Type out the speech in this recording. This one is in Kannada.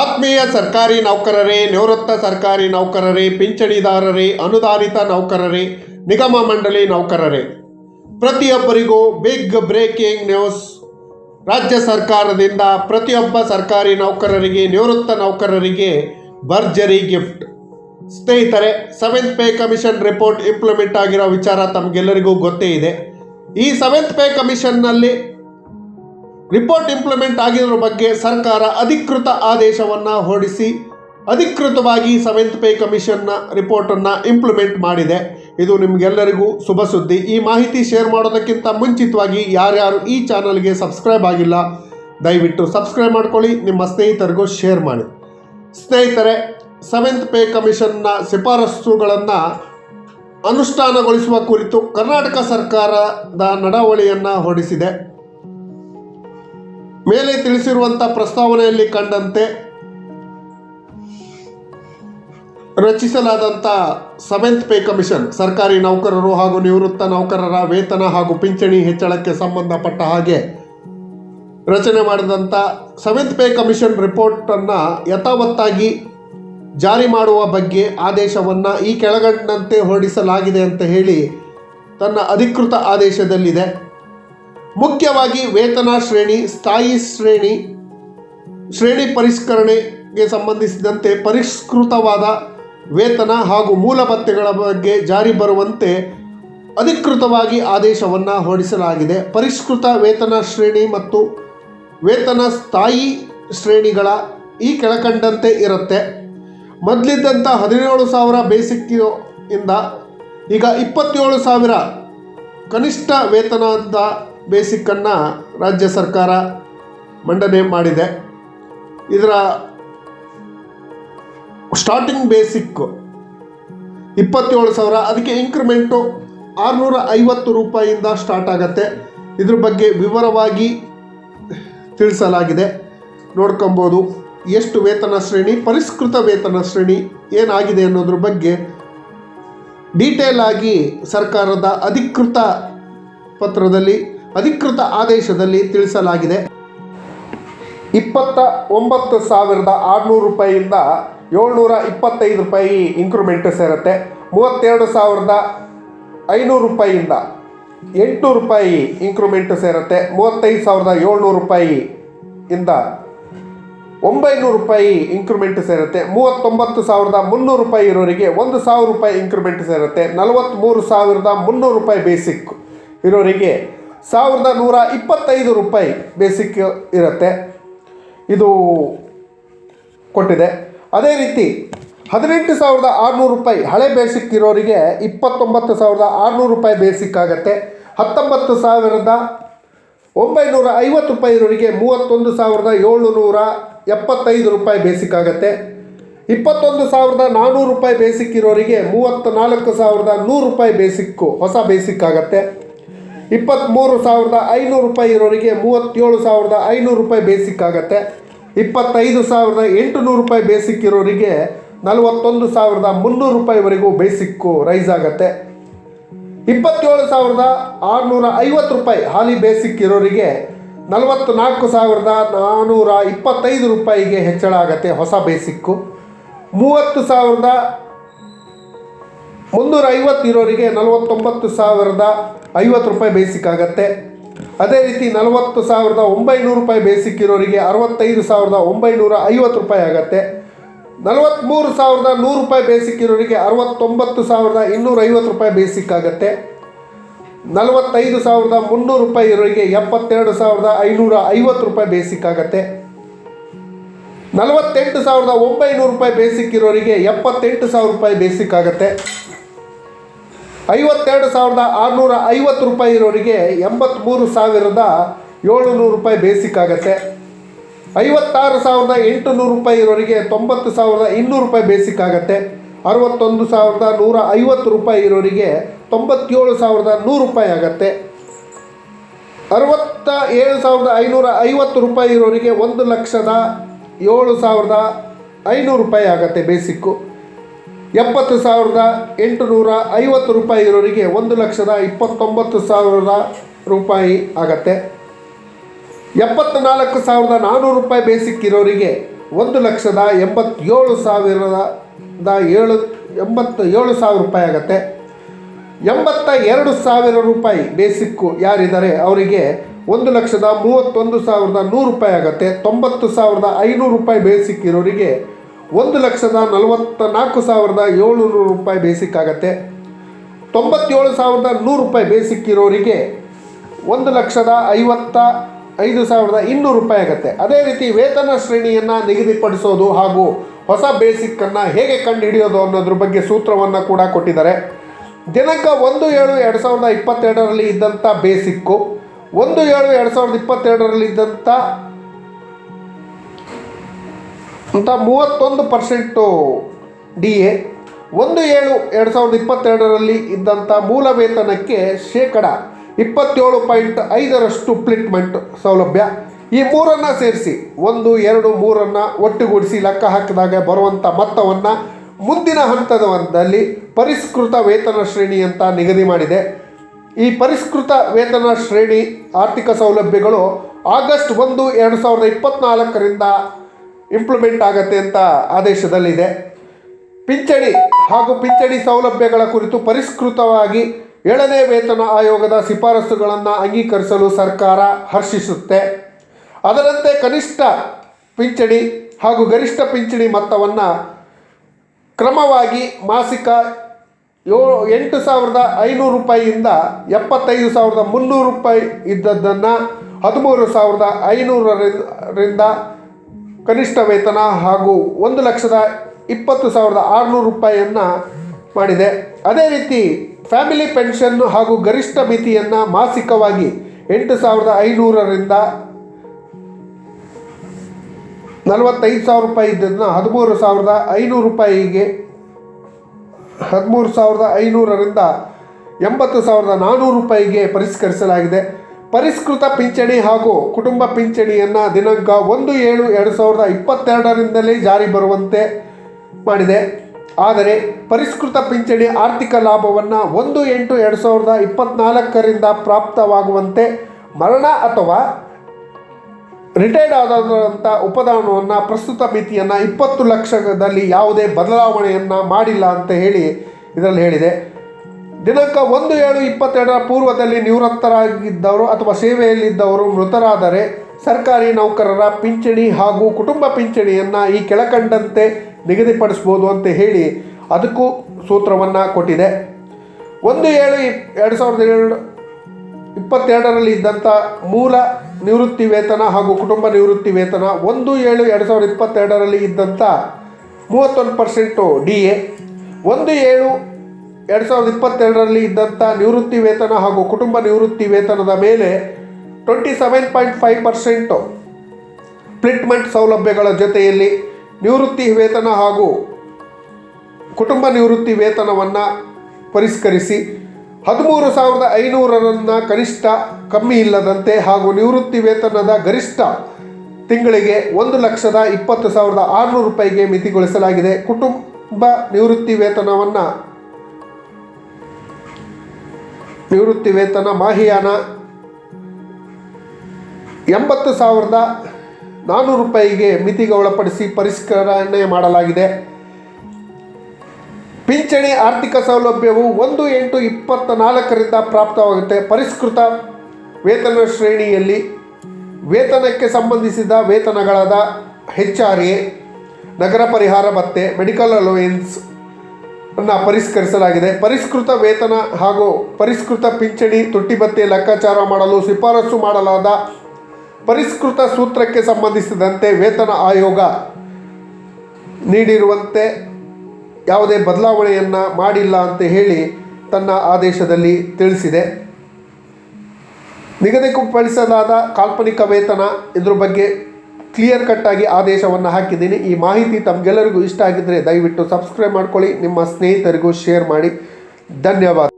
ಆತ್ಮೀಯ ಸರ್ಕಾರಿ ನೌಕರರೇ, ನಿವೃತ್ತ ಸರ್ಕಾರಿ ನೌಕರರೇ, ಪಿಂಚಣಿದಾರರೇ, ಅನುದಾನಿತ ನೌಕರರೇ, ನಿಗಮ ಮಂಡಳಿ ನೌಕರರೇ, ಪ್ರತಿಯೊಬ್ಬರಿಗೂ ಬಿಗ್ ಬ್ರೇಕಿಂಗ್ ನ್ಯೂಸ್. ರಾಜ್ಯ ಸರ್ಕಾರದಿಂದ ಪ್ರತಿಯೊಬ್ಬ ಸರ್ಕಾರಿ ನೌಕರರಿಗೆ, ನಿವೃತ್ತ ನೌಕರರಿಗೆ ಭರ್ಜರಿ ಗಿಫ್ಟ್. ಸ್ನೇಹಿತರೆ seventh pay commission report implement ಆಗಿರೋ ವಿಚಾರ ತಮಗೆಲ್ಲರಿಗೂ ಗೊತ್ತೇ ಇದೆ. ಈ ಸೆವೆಂತ್ ಪೇ ಕಮಿಷನ್ನಲ್ಲಿ ರಿಪೋರ್ಟ್ ಇಂಪ್ಲಿಮೆಂಟ್ ಆಗಿರೋ ಬಗ್ಗೆ ಸರ್ಕಾರ ಅಧಿಕೃತ ಆದೇಶವನ್ನು ಹೊರಡಿಸಿ ಅಧಿಕೃತವಾಗಿ ಸೆವೆಂತ್ ಪೇ ಕಮಿಷನ್ನ ರಿಪೋರ್ಟನ್ನು ಇಂಪ್ಲಿಮೆಂಟ್ ಮಾಡಿದೆ. ಇದು ನಿಮಗೆಲ್ಲರಿಗೂ ಶುಭ ಸುದ್ದಿ. ಈ ಮಾಹಿತಿ ಶೇರ್ ಮಾಡೋದಕ್ಕಿಂತ ಮುಂಚಿತವಾಗಿ ಯಾರ್ಯಾರು ಈ ಚಾನಲ್ಗೆ ಸಬ್ಸ್ಕ್ರೈಬ್ ಆಗಿಲ್ಲ, ದಯವಿಟ್ಟು ಸಬ್ಸ್ಕ್ರೈಬ್ ಮಾಡ್ಕೊಳ್ಳಿ, ನಿಮ್ಮ ಸ್ನೇಹಿತರಿಗೂ ಶೇರ್ ಮಾಡಿ. ಸ್ನೇಹಿತರೆ, ಸೆವೆಂತ್ ಪೇ ಕಮಿಷನ್ನ ಶಿಫಾರಸುಗಳನ್ನು ಅನುಷ್ಠಾನಗೊಳಿಸುವ ಕುರಿತು ಕರ್ನಾಟಕ ಸರ್ಕಾರದ ನಡಾವಳಿಯನ್ನು ಹೊರಡಿಸಿದೆ. ಮೇಲೆ ತಿಳಿಸಿರುವಂಥ ಪ್ರಸ್ತಾವನೆಯಲ್ಲಿ ಕಂಡಂತೆ ರಚಿಸಲಾದಂಥ ಸೆವೆಂತ್ ಪೇ ಕಮಿಷನ್ ಸರ್ಕಾರಿ ನೌಕರರು ಹಾಗೂ ನಿವೃತ್ತ ನೌಕರರ ವೇತನ ಹಾಗೂ ಪಿಂಚಣಿ ಹೆಚ್ಚಳಕ್ಕೆ ಸಂಬಂಧಪಟ್ಟ ಹಾಗೆ ರಚನೆ ಮಾಡಿದಂಥ ಸೆವೆಂತ್ ಪೇ ಕಮಿಷನ್ ರಿಪೋರ್ಟನ್ನು ಯಥಾವತ್ತಾಗಿ ಜಾರಿ ಮಾಡುವ ಬಗ್ಗೆ ಆದೇಶವನ್ನು ಈ ಕೆಳಗಂಡಂತೆ ಹೊರಡಿಸಲಾಗಿದೆ ಅಂತ ಹೇಳಿ ತನ್ನ ಅಧಿಕೃತ ಆದೇಶದಲ್ಲಿದೆ. ಮುಖ್ಯವಾಗಿ ವೇತನ ಶ್ರೇಣಿ, ಸ್ಥಾಯಿ ಶ್ರೇಣಿ ಶ್ರೇಣಿ ಪರಿಷ್ಕರಣೆಗೆ ಸಂಬಂಧಿಸಿದಂತೆ ಪರಿಷ್ಕೃತವಾದ ವೇತನ ಹಾಗೂ ಮೂಲ ಭತ್ಯೆಗಳ ಬಗ್ಗೆ ಜಾರಿ ಬರುವಂತೆ ಅಧಿಕೃತವಾಗಿ ಆದೇಶವನ್ನು ಹೊರಡಿಸಲಾಗಿದೆ. ಪರಿಷ್ಕೃತ ವೇತನ ಶ್ರೇಣಿ ಮತ್ತು ವೇತನ ಸ್ಥಾಯಿ ಶ್ರೇಣಿಗಳ ಈ ಕೆಳಕಂಡಂತೆ ಇರುತ್ತೆ. ಮೊದಲಿದ್ದಂಥ ಹದಿನೇಳು ಸಾವಿರ ಬೇಸಿಕ್ ಇಂದ ಈಗ ಇಪ್ಪತ್ತೇಳು ಸಾವಿರ ಕನಿಷ್ಠ ವೇತನದ ಬೇಸಿಕ್ಕನ್ನು ರಾಜ್ಯ ಸರ್ಕಾರ ಮಂಡನೆ ಮಾಡಿದೆ. ಇದರ ಸ್ಟಾರ್ಟಿಂಗ್ ಬೇಸಿಕ್ ಇಪ್ಪತ್ತೇಳು ಸಾವಿರ, ಅದಕ್ಕೆ ಇಂಕ್ರಿಮೆಂಟು ಆರುನೂರ ಐವತ್ತು ರೂಪಾಯಿಯಿಂದ ಸ್ಟಾರ್ಟ್ ಆಗುತ್ತೆ. ಇದ್ರ ಬಗ್ಗೆ ವಿವರವಾಗಿ ತಿಳಿಸಲಾಗಿದೆ. ನೋಡ್ಕೊಬೋದು, ಎಷ್ಟು ವೇತನ ಶ್ರೇಣಿ, ಪರಿಷ್ಕೃತ ವೇತನ ಶ್ರೇಣಿ ಏನಾಗಿದೆ ಅನ್ನೋದ್ರ ಬಗ್ಗೆ ಡೀಟೇಲ್ ಆಗಿ ಸರ್ಕಾರದ ಅಧಿಕೃತ ಪತ್ರದಲ್ಲಿ ಅಧಿಕೃತ ಆದೇಶದಲ್ಲಿ ತಿಳಿಸಲಾಗಿದೆ. ಇಪ್ಪತ್ತ ಒಂಬತ್ತು ಸಾವಿರದ ಆರುನೂರು ರೂಪಾಯಿಯಿಂದ ಏಳ್ನೂರ ಇಪ್ಪತ್ತೈದು ರೂಪಾಯಿ ಇನ್ಕ್ರಿಮೆಂಟ್ ಸೇರುತ್ತೆ. ಮೂವತ್ತೆರಡು ಸಾವಿರದ ಐನೂರು ರೂಪಾಯಿಯಿಂದ ಎಂಟುನೂರು ರೂಪಾಯಿ ಇನ್ಕ್ರಿಮೆಂಟ್ ಸೇರುತ್ತೆ. ಮೂವತ್ತೈದು ಸಾವಿರದ ಏಳ್ನೂರು ರೂಪಾಯಿ ಇಂದ ಒಂಬೈನೂರು ರೂಪಾಯಿ ಇನ್ಕ್ರಿಮೆಂಟ್ ಸೇರುತ್ತೆ. ಮೂವತ್ತೊಂಬತ್ತು ಸಾವಿರದ ಮುನ್ನೂರು ರೂಪಾಯಿ ಇರೋರಿಗೆ ಒಂದು ಸಾವಿರ ರೂಪಾಯಿ ಇನ್ಕ್ರಿಮೆಂಟ್ ಸೇರುತ್ತೆ. ನಲವತ್ತ್ಮೂರು ಸಾವಿರದ ಮುನ್ನೂರು ರೂಪಾಯಿ ಬೇಸಿಕ್ ಇರೋರಿಗೆ ಸಾವಿರದ ನೂರ ಇಪ್ಪತ್ತೈದು ರೂಪಾಯಿ ಬೇಸಿಕ್ ಇರುತ್ತೆ. ಇದು ಕೊಟ್ಟಿದೆ. ಅದೇ ರೀತಿ ಹದಿನೆಂಟು ಸಾವಿರದ ಆರುನೂರು ರೂಪಾಯಿ ಹಳೆ ಬೇಸಿಕ್ ಇರೋರಿಗೆ ಇಪ್ಪತ್ತೊಂಬತ್ತು ಸಾವಿರದ ಆರುನೂರು ರೂಪಾಯಿ ಬೇಸಿಕ್ ಆಗುತ್ತೆ. ಹತ್ತೊಂಬತ್ತು ಸಾವಿರದ ಒಂಬೈನೂರ ಐವತ್ತು ರೂಪಾಯಿ ಇರೋರಿಗೆ ಮೂವತ್ತೊಂದು ಸಾವಿರದ ಏಳುನೂರ ಎಪ್ಪತ್ತೈದು ರೂಪಾಯಿ ಬೇಸಿಕ್ ಆಗುತ್ತೆ. ಇಪ್ಪತ್ತೊಂದು ಸಾವಿರದ ನಾನ್ನೂರು ರೂಪಾಯಿ ಬೇಸಿಕ್ ಇರೋರಿಗೆ ಮೂವತ್ತ ನಾಲ್ಕು ಸಾವಿರದ ನೂರು ರೂಪಾಯಿ ಬೇಸಿಕ್ಕು ಹೊಸ ಬೇಸಿಕ್ ಆಗುತ್ತೆ. ಇಪ್ಪತ್ತ್ಮೂರು ಸಾವಿರದ ಐನೂರು ರೂಪಾಯಿ ಇರೋರಿಗೆ ಮೂವತ್ತೇಳು ಸಾವಿರದ ಐನೂರು ರೂಪಾಯಿ ಬೇಸಿಕ್ ಆಗುತ್ತೆ. ಇಪ್ಪತ್ತೈದು ಸಾವಿರದ ಎಂಟುನೂರು ರೂಪಾಯಿ ಬೇಸಿಕ್ ಇರೋರಿಗೆ ನಲವತ್ತೊಂದು ಸಾವಿರದ ಮುನ್ನೂರು ರೂಪಾಯಿವರೆಗೂ ಬೇಸಿಕ್ಕು ರೈಸ್ ಆಗುತ್ತೆ. ಇಪ್ಪತ್ತೇಳು ಸಾವಿರದ ಆರುನೂರ ಐವತ್ತು ರೂಪಾಯಿ ಹಾಲಿ ಬೇಸಿಕ್ ಇರೋರಿಗೆ ನಲವತ್ತು ನಾಲ್ಕು ಸಾವಿರದ ನಾನ್ನೂರ ಇಪ್ಪತ್ತೈದು ರೂಪಾಯಿಗೆ ಹೆಚ್ಚಳ ಆಗುತ್ತೆ ಹೊಸ ಬೇಸಿಕ್ಕು ಮೂವತ್ತು ಸಾವಿರದ ಮುನ್ನೂರ ಐವತ್ತು ಇರೋರಿಗೆ ನಲವತ್ತೊಂಬತ್ತು ಸಾವಿರದ ಐವತ್ತು ರೂಪಾಯಿ ಬೇಸಿಕ್ ಆಗುತ್ತೆ. ಅದೇ ರೀತಿ ನಲವತ್ತು ಸಾವಿರದ ಒಂಬೈನೂರು ರೂಪಾಯಿ ಬೇಸಿಕ್ ಇರೋರಿಗೆ ಅರವತ್ತೈದು ಸಾವಿರದ ಒಂಬೈನೂರ ಐವತ್ತು ರೂಪಾಯಿ ಆಗುತ್ತೆ. ನಲವತ್ತ್ಮೂರು ಸಾವಿರದ ನೂರು ರೂಪಾಯಿ ಬೇಸಿಕ್ ಇರೋರಿಗೆ ಅರವತ್ತೊಂಬತ್ತು ಸಾವಿರದ ಇನ್ನೂರೈವತ್ತು ರೂಪಾಯಿ ಬೇಸಿಕ್ ಆಗುತ್ತೆ. ನಲವತ್ತೈದು ಸಾವಿರದ ಮುನ್ನೂರು ರೂಪಾಯಿ ಇರೋರಿಗೆ ಎಪ್ಪತ್ತೆರಡು ಸಾವಿರದ ಐನೂರ ಐವತ್ತು ರೂಪಾಯಿ ಬೇಸಿಕ್ ಆಗುತ್ತೆ. ನಲವತ್ತೆಂಟು ಸಾವಿರದ ಒಂಬೈನೂರು ರೂಪಾಯಿ ಬೇಸಿಕ್ ಇರೋರಿಗೆ ಎಪ್ಪತ್ತೆಂಟು ಸಾವಿರ ರೂಪಾಯಿ ಬೇಸಿಕ್ ಆಗುತ್ತೆ. ಐವತ್ತೆರಡು ಸಾವಿರದ ಆರುನೂರ ಐವತ್ತು ರೂಪಾಯಿ ಇರೋರಿಗೆ ಎಂಬತ್ತ್ಮೂರು ಸಾವಿರದ ಏಳುನೂರು ರೂಪಾಯಿ ಬೇಸಿಕ್ ಆಗುತ್ತೆ. ಐವತ್ತಾರು ಸಾವಿರದ ಎಂಟುನೂರು ರೂಪಾಯಿ ಇರೋರಿಗೆ ತೊಂಬತ್ತು ಸಾವಿರದ ಇನ್ನೂರು ರೂಪಾಯಿ ಬೇಸಿಕ್ ಆಗುತ್ತೆ. ಅರವತ್ತೊಂದು ಸಾವಿರದ ನೂರ ಐವತ್ತು ರೂಪಾಯಿ ಇರೋರಿಗೆ ತೊಂಬತ್ತೇಳು ಸಾವಿರದ ನೂರು ರೂಪಾಯಿ ಆಗುತ್ತೆ. ಅರವತ್ತ ಏಳು ಸಾವಿರದ ಐನೂರ ಐವತ್ತು ರೂಪಾಯಿ ಇರೋರಿಗೆ ಒಂದು ಲಕ್ಷದ ಏಳು ಸಾವಿರದ ಐನೂರು ರೂಪಾಯಿ ಆಗುತ್ತೆ ಬೇಸಿಕ್ಕು ಎಪ್ಪತ್ತು ಸಾವಿರದ ಎಂಟುನೂರ ಐವತ್ತು ರೂಪಾಯಿ ಇರೋರಿಗೆ ಒಂದು ಲಕ್ಷದ ಇಪ್ಪತ್ತೊಂಬತ್ತು ಸಾವಿರದ ರೂಪಾಯಿ ಆಗತ್ತೆ. ಎಪ್ಪತ್ನಾಲ್ಕು ಸಾವಿರದ ನಾನ್ನೂರು ರೂಪಾಯಿ ಬೇಸಿಕ್ ಇರೋರಿಗೆ ಒಂದು ಲಕ್ಷದ ಎಂಬತ್ತೇಳು ಸಾವಿರದ ಏಳು ಎಂಬತ್ತ ಏಳು ಸಾವಿರ ರೂಪಾಯಿ ಆಗುತ್ತೆ. ಎಂಬತ್ತ ಎರಡು ಸಾವಿರ ರೂಪಾಯಿ ಬೇಸಿಕ್ಕು ಯಾರಿದ್ದಾರೆ ಅವರಿಗೆ ಒಂದು ಲಕ್ಷದ ಮೂವತ್ತೊಂದು ಸಾವಿರದ ನೂರು ರೂಪಾಯಿ ಆಗುತ್ತೆ. ತೊಂಬತ್ತು ಸಾವಿರದ ಐನೂರು ರೂಪಾಯಿ ಬೇಸಿಕ್ ಇರೋರಿಗೆ ಒಂದು ಲಕ್ಷದ ನಲವತ್ತ ನಾಲ್ಕು ಸಾವಿರದ ಏಳುನೂರು ರೂಪಾಯಿ ಬೇಸಿಕ್ ಆಗುತ್ತೆ. ತೊಂಬತ್ತೇಳು ಸಾವಿರದ ನೂರು ರೂಪಾಯಿ ಬೇಸಿಕ್ ಇರೋರಿಗೆ ಒಂದು ಲಕ್ಷದ ಐವತ್ತ ಐದು ಸಾವಿರದ ಇನ್ನೂರು ರೂಪಾಯಿ ಆಗುತ್ತೆ. ಅದೇ ರೀತಿ ವೇತನ ಶ್ರೇಣಿಯನ್ನು ನಿಗದಿಪಡಿಸೋದು ಹಾಗೂ ಹೊಸ ಬೇಸಿಕ್ಕನ್ನು ಹೇಗೆ ಕಂಡುಹಿಡಿಯೋದು ಅನ್ನೋದ್ರ ಬಗ್ಗೆ ಸೂತ್ರವನ್ನು ಕೂಡ ಕೊಟ್ಟಿದ್ದಾರೆ. ದಿನಾಂಕ ಒಂದು ಏಳು ಎರಡು ಸಾವಿರದ ಇಪ್ಪತ್ತೆರಡರಲ್ಲಿ ಇದ್ದಂಥ ಬೇಸಿಕ್ಕು ಒಂದು ಏಳು ಎರಡು ಸಾವಿರದ ಇಪ್ಪತ್ತೆರಡರಲ್ಲಿ ಇದ್ದಂಥ ಅಂತ ಮೂವತ್ತೊಂದು ಪರ್ಸೆಂಟು ಡಿ ಎ ಒಂದು ಏಳು ಎರಡು ಸಾವಿರದ ಇಪ್ಪತ್ತೆರಡರಲ್ಲಿ ಇದ್ದಂಥ ಮೂಲ ವೇತನಕ್ಕೆ ಶೇಕಡ ಇಪ್ಪತ್ತೇಳು ಪಾಯಿಂಟ್ ಐದರಷ್ಟು ಪ್ಲಿಟ್ಮೆಂಟ್ ಸೌಲಭ್ಯ. ಈ ಮೂರನ್ನು ಸೇರಿಸಿ ಒಂದು, ಎರಡು, ಮೂರನ್ನು ಒಟ್ಟುಗೂಡಿಸಿ ಲೆಕ್ಕ ಹಾಕಿದಾಗ ಬರುವಂಥ ಮೊತ್ತವನ್ನು ಮುಂದಿನ ಹಂತದಲ್ಲಿ ಪರಿಷ್ಕೃತ ವೇತನ ಶ್ರೇಣಿ ಅಂತ ನಿಗದಿ ಮಾಡಿದೆ. ಈ ಪರಿಷ್ಕೃತ ವೇತನ ಶ್ರೇಣಿ ಆರ್ಥಿಕ ಸೌಲಭ್ಯಗಳು ಆಗಸ್ಟ್ ಒಂದು, ಎರಡು ಸಾವಿರದ ಇಪ್ಪತ್ತ್ನಾಲ್ಕರಿಂದ ಇಂಪ್ಲಿಮೆಂಟ್ ಆಗತ್ತೆ ಅಂತ ಆದೇಶದಲ್ಲಿದೆ. ಪಿಂಚಣಿ ಹಾಗೂ ಪಿಂಚಣಿ ಸೌಲಭ್ಯಗಳ ಕುರಿತು ಪರಿಷ್ಕೃತವಾಗಿ ಏಳನೇ ವೇತನ ಆಯೋಗದ ಶಿಫಾರಸುಗಳನ್ನು ಅಂಗೀಕರಿಸಲು ಸರ್ಕಾರ ಹರ್ಷಿಸುತ್ತೆ. ಅದರಂತೆ ಕನಿಷ್ಠ ಪಿಂಚಣಿ ಹಾಗೂ ಗರಿಷ್ಠ ಪಿಂಚಣಿ ಮೊತ್ತವನ್ನು ಕ್ರಮವಾಗಿ ಮಾಸಿಕ ಯೋ ಎಂಟು ಸಾವಿರದ ಐನೂರು ರೂಪಾಯಿಯಿಂದ ಎಪ್ಪತ್ತೈದು ಸಾವಿರದ ಮುನ್ನೂರು ರೂಪಾಯಿ ಇದ್ದದ್ದನ್ನು ಹದಿಮೂರು ಸಾವಿರದ ಐನೂರರಿಂದ ಕನಿಷ್ಠ ವೇತನ ಹಾಗೂ ಒಂದು ಲಕ್ಷದ ಇಪ್ಪತ್ತು ಸಾವಿರದ ಆರುನೂರು ರೂಪಾಯಿಯನ್ನು ಮಾಡಿದೆ. ಅದೇ ರೀತಿ ಫ್ಯಾಮಿಲಿ ಪೆನ್ಷನ್ ಹಾಗೂ ಗರಿಷ್ಠ ಮಿತಿಯನ್ನು ಮಾಸಿಕವಾಗಿ ಎಂಟು ಸಾವಿರದ ಐನೂರರಿಂದ ನಲವತ್ತೈದು ಸಾವಿರ ರೂಪಾಯಿ ಇದ್ದದನ್ನ ಹದಿಮೂರು ಸಾವಿರದ ಐನೂರು ರೂಪಾಯಿಗೆ ಹದಿಮೂರು ಸಾವಿರದ ಐನೂರರಿಂದ ಎಂಬತ್ತು ಸಾವಿರದ ನಾನ್ನೂರು ರೂಪಾಯಿಗೆ ಪರಿಷ್ಕರಿಸಲಾಗಿದೆ. ಪರಿಷ್ಕೃತ ಪಿಂಚಣಿ ಹಾಗೂ ಕುಟುಂಬ ಪಿಂಚಣಿಯನ್ನು ದಿನಾಂಕ ಒಂದು ಏಳು ಎರಡು ಸಾವಿರದ ಇಪ್ಪತ್ತೆರಡರಿಂದಲೇ ಜಾರಿ ಬರುವಂತೆ ಮಾಡಿದೆ. ಆದರೆ ಪರಿಷ್ಕೃತ ಪಿಂಚಣಿ ಆರ್ಥಿಕ ಲಾಭವನ್ನು ಒಂದು ಎಂಟು ಎರಡು ಸಾವಿರದ ಇಪ್ಪತ್ತ್ನಾಲ್ಕರಿಂದ ಪ್ರಾಪ್ತವಾಗುವಂತೆ ಮರಣ ಅಥವಾ ರಿಟೈರ್ಡ್ ಆದಂಥ ಉಪದಾನವನ್ನು ಪ್ರಸ್ತುತ ಮಿತಿಯನ್ನು ಇಪ್ಪತ್ತು ಲಕ್ಷದಲ್ಲಿ ಯಾವುದೇ ಬದಲಾವಣೆಯನ್ನು ಮಾಡಿಲ್ಲ ಅಂತ ಹೇಳಿ ಇದರಲ್ಲಿ ಹೇಳಿದೆ. ದಿನಾಂಕ ಒಂದು ಏಳು ಇಪ್ಪತ್ತೆರಡರ ಪೂರ್ವದಲ್ಲಿ ನಿವೃತ್ತರಾಗಿದ್ದವರು ಅಥವಾ ಸೇವೆಯಲ್ಲಿದ್ದವರು ಮೃತರಾದರೆ ಸರ್ಕಾರಿ ನೌಕರರ ಪಿಂಚಣಿ ಹಾಗೂ ಕುಟುಂಬ ಪಿಂಚಣಿಯನ್ನು ಈ ಕೆಳಕಂಡಂತೆ ನಿಗದಿಪಡಿಸ್ಬೋದು ಅಂತ ಹೇಳಿ ಅದಕ್ಕೂ ಸೂತ್ರವನ್ನು ಕೊಟ್ಟಿದೆ. ಒಂದು ಏಳು ಎರಡು ಸಾವಿರದ ಏಳು ಇಪ್ಪತ್ತೆರಡರಲ್ಲಿ ಇದ್ದಂಥ ಮೂಲ ನಿವೃತ್ತಿ ವೇತನ ಹಾಗೂ ಕುಟುಂಬ ನಿವೃತ್ತಿ ವೇತನ ಒಂದು ಏಳು ಎರಡು ಸಾವಿರದ ಇಪ್ಪತ್ತೆರಡರಲ್ಲಿ ಇದ್ದಂಥ ಮೂವತ್ತೊಂದು ಪರ್ಸೆಂಟು ಡಿ ಎ, ಒಂದು ಏಳು ಎರಡು ಸಾವಿರದ ಇಪ್ಪತ್ತೆರಡರಲ್ಲಿ ಇದ್ದಂಥ ನಿವೃತ್ತಿ ವೇತನ ಹಾಗೂ ಕುಟುಂಬ ನಿವೃತ್ತಿ ವೇತನದ ಮೇಲೆ twenty seven point five percent treatment ಸೌಲಭ್ಯಗಳ ಜೊತೆಯಲ್ಲಿ ನಿವೃತ್ತಿ ವೇತನ ಹಾಗೂ ಕುಟುಂಬ ನಿವೃತ್ತಿ ವೇತನವನ್ನು ಪರಿಷ್ಕರಿಸಿ ಹದಿಮೂರು ಸಾವಿರದ ಐನೂರರನ್ನು ಕನಿಷ್ಠ ಕಮ್ಮಿ ಇಲ್ಲದಂತೆ ಹಾಗೂ ನಿವೃತ್ತಿ ವೇತನದ ಗರಿಷ್ಠ ತಿಂಗಳಿಗೆ ಒಂದು ಲಕ್ಷದ ಇಪ್ಪತ್ತು ಸಾವಿರದ ಆರುನೂರು ರೂಪಾಯಿಗೆ ಮಿತಿಗೊಳಿಸಲಾಗಿದೆ. ಕುಟುಂಬ ನಿವೃತ್ತಿ ವೇತನವನ್ನು ನಿವೃತ್ತಿ ವೇತನ ಮಾಹಿಯಾನ ಎಂಬತ್ತು ಸಾವಿರದ ನಾನ್ನೂರು ರೂಪಾಯಿಗೆ ಮಿತಿಗೆ ಒಳಪಡಿಸಿ ಪರಿಷ್ಕರಣೆ ಮಾಡಲಾಗಿದೆ. ಪಿಂಚಣಿ ಆರ್ಥಿಕ ಸೌಲಭ್ಯವು ಒಂದು ಎಂಟು ಇಪ್ಪತ್ತ ನಾಲ್ಕರಿಂದ ಪ್ರಾಪ್ತವಾಗುತ್ತೆ. ಪರಿಷ್ಕೃತ ವೇತನ ಶ್ರೇಣಿಯಲ್ಲಿ ವೇತನಕ್ಕೆ ಸಂಬಂಧಿಸಿದ ವೇತನಗಳಾದ ಹೆಚ್ ಆರ್ ಎ ನಗರ ಪರಿಹಾರ ಭತ್ತೆ, ಮೆಡಿಕಲ್ ಅಲೋಯೆನ್ಸ್ ಅನ್ನು ಪರಿಷ್ಕರಿಸಲಾಗಿದೆ. ಪರಿಷ್ಕೃತ ವೇತನ ಹಾಗೂ ಪರಿಷ್ಕೃತ ಪಿಂಚಣಿ, ತುಟ್ಟಿಬತ್ತೆ ಲೆಕ್ಕಾಚಾರ ಮಾಡಲು ಶಿಫಾರಸು ಮಾಡಲಾದ ಪರಿಷ್ಕೃತ ಸೂತ್ರಕ್ಕೆ ಸಂಬಂಧಿಸಿದಂತೆ ವೇತನ ಆಯೋಗ ನೀಡಿರುವಂತೆ ಯಾವುದೇ ಬದಲಾವಣೆಯನ್ನು ಮಾಡಿಲ್ಲ ಅಂತ ಹೇಳಿ ತನ್ನ ಆದೇಶದಲ್ಲಿ ತಿಳಿಸಿದೆ. ನಿಗದಿಪಡಿಸಲಾದ ಕಾಲ್ಪನಿಕ ವೇತನ ಇದ್ರ ಬಗ್ಗೆ ಕ್ಲಿಯರ್ ಕಟ್ಟಾಗಿ ಆದೇಶವನ್ನು ಹಾಕಿದ್ದೀನಿ. ಈ ಮಾಹಿತಿ ತಮಗೆಲ್ಲರಿಗೂ ಇಷ್ಟ ಆಗಿದ್ದರೆ ದಯವಿಟ್ಟು ಸಬ್ಸ್ಕ್ರೈಬ್ ಮಾಡ್ಕೊಳ್ಳಿ. ನಿಮ್ಮ ಸ್ನೇಹಿತರಿಗೂ ಶೇರ್ ಮಾಡಿ. ಧನ್ಯವಾದ.